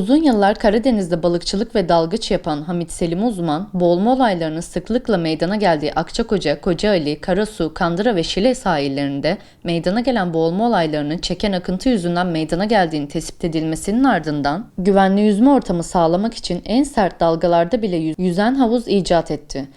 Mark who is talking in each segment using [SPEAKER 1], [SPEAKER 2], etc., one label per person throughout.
[SPEAKER 1] Uzun yıllar Karadeniz'de balıkçılık ve dalgıç yapan Hamit Selim Uzman, boğulma olaylarının sıklıkla meydana geldiği Akçakoca, Kocaeli, Karasu, Kandıra ve Şile sahillerinde meydana gelen boğulma olaylarının çeken akıntı yüzünden meydana geldiğini tespit edilmesinin ardından güvenli yüzme ortamı sağlamak için en sert dalgalarda bile yüz- yüzen havuz icat etti.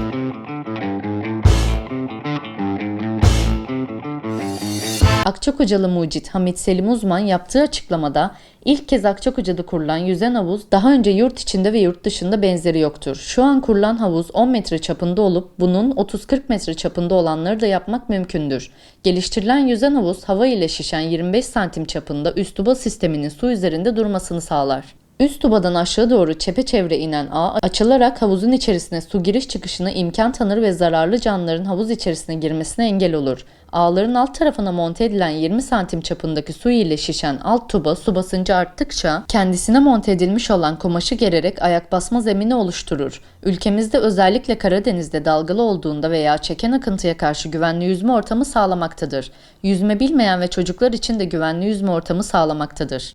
[SPEAKER 1] Akçakocalı mucit Hamit Selim Uzman yaptığı açıklamada ilk kez Akçakoca'da kurulan yüzen havuz daha önce yurt içinde ve yurt dışında benzeri yoktur. Şu an kurulan havuz 10 metre çapında olup bunun 30-40 metre çapında olanları da yapmak mümkündür. Geliştirilen yüzen havuz hava ile şişen 25 santim çapında üst tuba sisteminin su üzerinde durmasını sağlar. Üst tubadan aşağı doğru çepeçevre inen ağ açılarak havuzun içerisine su giriş çıkışına imkan tanır ve zararlı canlıların havuz içerisine girmesine engel olur. Ağların alt tarafına monte edilen 20 santim çapındaki su ile şişen alt tuba su basıncı arttıkça kendisine monte edilmiş olan kumaşı gererek ayak basma zemini oluşturur. Ülkemizde özellikle Karadeniz'de dalgalı olduğunda veya çeken akıntıya karşı güvenli yüzme ortamı sağlamaktadır. Yüzme bilmeyen ve çocuklar için de güvenli yüzme ortamı sağlamaktadır.